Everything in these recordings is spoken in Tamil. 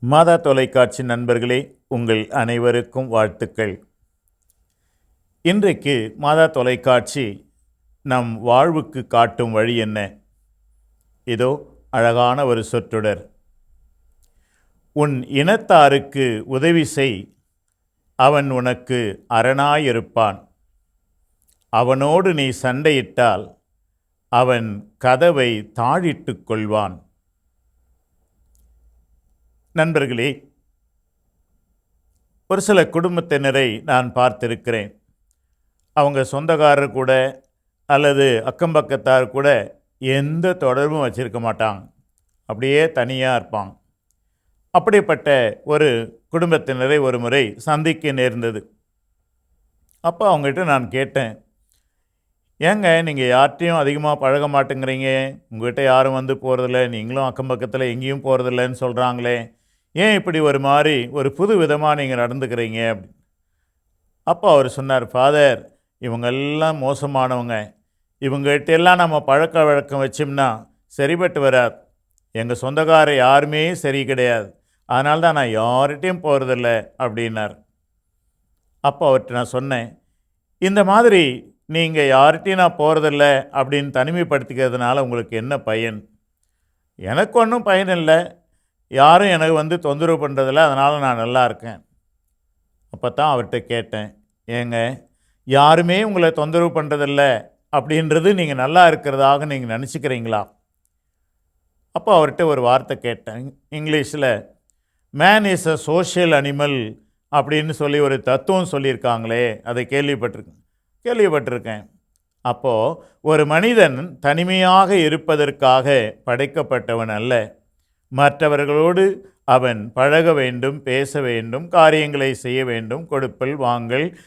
மாதா தொலைக்காட்சி நண்பர்களே உங்கள் அனைவருக்கும் வாழ்த்துக்கள். இன்றைக்கு மாதா தொலைக்காட்சி நம் வாழ்வுக்கு காட்டும் வழி என்ன? இதோ அழகான ஒரு சொற்றொடர். உன் இனத்தாருக்கு உதவி செய் அவன் உனக்கு அரணாயிருப்பான். அவனோடு நீ சண்டையிட்டால் அவன் கதவை தாழிட்டுக் கொள்வான். நண்பர்களே ஒரு சில குடும்பத்தினரை நான் பார்த்திருக்கிறேன். அவங்க சொந்தக்காரர் கூட அல்லது அக்கம்பக்கத்தார் கூட எந்த தொடர்பும் வச்சிருக்க மாட்டாங்க. அப்படியே தனியாக இருப்பாங்க. அப்படிப்பட்ட ஒரு குடும்பத்தினரை ஒரு முறை சந்திக்க நேர்ந்தது. அப்போ அவங்ககிட்ட நான் கேட்டேன் ஏங்க நீங்கள் யார்கிட்டையும் அதிகமாக பழக மாட்டேங்கிறீங்க. உங்கள்கிட்ட யாரும் வந்து போகிறதில்ல நீங்களும் அக்கம் பக்கத்தில் எங்கேயும் போகிறதில்லன்னு சொல்கிறாங்களே ஏன் இப்படி ஒரு மாதிரி ஒரு புது விதமாக நீங்கள் நடந்துக்கிறீங்க அப்படின்னு? அப்போ அவர் சொன்னார் ஃபாதர் இவங்கெல்லாம் மோசமானவங்க. இவங்ககிட்ட எல்லாம் நம்ம பழக்க வழக்கம் வச்சோம்னா சரிபட்டு வராது. எங்கள் சொந்தக்கார யாருமே சரி கிடையாது. அதனால தான் நான் யார்கிட்டையும் போகிறதில்ல அப்படின்னார். அப்போ அவர்கிட்ட நான் சொன்னேன் இந்த மாதிரி நீங்கள் யார்கிட்டையும் நான் போகிறதில்ல அப்படின்னு தனிமைப்படுத்திக்கிறதுனால உங்களுக்கு என்ன பயன்? எனக்கு ஒன்றும் பயன் இல்லை. யாரும் எனக்கு வந்து தொந்தரவு பண்ணுறதில்ல அதனால் நான் நல்லா இருக்கேன். அப்போ தான் அவர்கிட்ட கேட்டேன் ஏங்க யாருமே உங்களை தொந்தரவு பண்ணுறதில்ல அப்படின்றது நீங்கள் நல்லா இருக்கிறதாக நீங்கள் நினச்சிக்கிறீங்களா? அப்போ அவர்கிட்ட ஒரு வார்த்தை கேட்டேன் இங்கிலீஷில் man is a social animal அப்படின்னு சொல்லி ஒரு தத்துவம் சொல்லியிருக்காங்களே அதை கேள்விப்பட்டிருக்கேன் கேள்விப்பட்டிருக்கேன். அப்போது ஒரு மனிதன் தனிமையாக இருப்பதற்காக படைக்கப்பட்டவன் அல்ல மற்றவர்களோடு அவன் பழக வேண்டும் பேச வேண்டும் காரியங்களை செய்ய வேண்டும் கொடுப்பல் வாங்கல்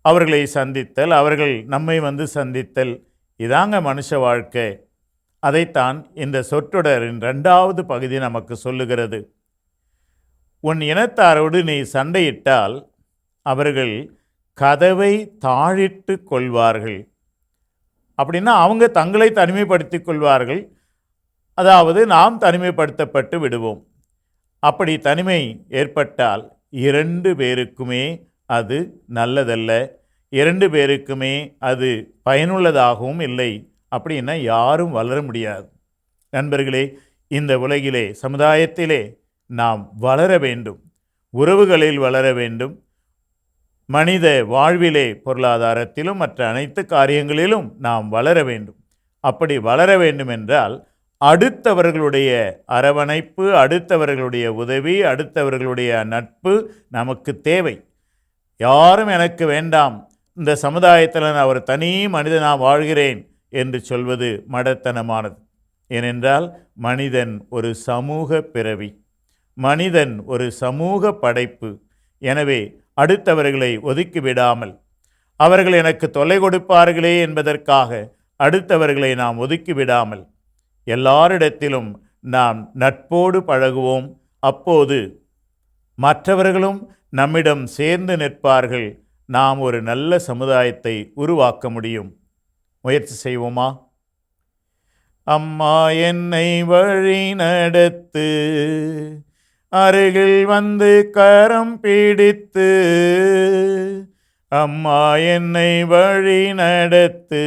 அவர்களை சந்தித்தல் அவர்கள் நம்மை வந்து சந்தித்தல். இதாங்க மனுஷ வாழ்க்கை. அதைத்தான் இந்த சொற்றொடரின் ரெண்டாவது பகுதி நமக்கு சொல்லுகிறது. உன் இனத்தாரோடு நீ சண்டையிட்டால் அவர்கள் கதவை தாழிட்டு கொள்வார்கள். அப்படின்னா அவங்க தங்களை தனிமைப்படுத்திக் கொள்வார்கள். அதாவது நாம் தனிமைப்படுத்தப்பட்டு விடுவோம். அப்படி தனிமை ஏற்பட்டால் இரண்டு பேருக்குமே அது நல்லதல்ல. இரண்டு பேருக்குமே அது பயனுள்ளதாகவும் இல்லை. அப்படின்னா யாரும் வளர முடியாது. நண்பர்களே இந்த உலகிலே சமுதாயத்திலே நாம் வளர வேண்டும். உறவுகளில் வளர வேண்டும். மனித வாழ்விலே பொருளாதாரத்திலும் மற்ற அனைத்து காரியங்களிலும் நாம் வளர வேண்டும். அப்படி வளர வேண்டும் என்றால் அடுத்தவர்களுடைய அரவணைப்பு அடுத்தவர்களுடைய உதவி அடுத்தவர்களுடைய நட்பு நமக்கு தேவை. யாரும் எனக்கு வேண்டாம். இந்த சமுதாயத்தில் நான் ஒரு தனி மனிதனாக வாழ்கிறேன் என்று சொல்வது மடத்தனமானது. ஏனென்றால் மனிதன் ஒரு சமூக பிறவி. மனிதன் ஒரு சமூக படைப்பு. எனவே அடுத்தவர்களை ஒதுக்கி விடாமல். அவர்கள் எனக்கு தொல்லை கொடுப்பார்களே என்பதற்காக அடுத்தவர்களை நாம் ஒதுக்கி விடாமல். எல்லாரிடத்திலும் நாம் நட்போடு பழகுவோம். அப்போது மற்றவர்களும் நம்மிடம் சேர்ந்து நிற்பார்கள். நாம் ஒரு நல்ல சமுதாயத்தை உருவாக்க முடியும். முயற்சி செய்வோமா? அம்மா என்னை வழி நடத்து அருகில் வந்து கரம் பிடித்து அம்மா என்னை வழி நடத்து.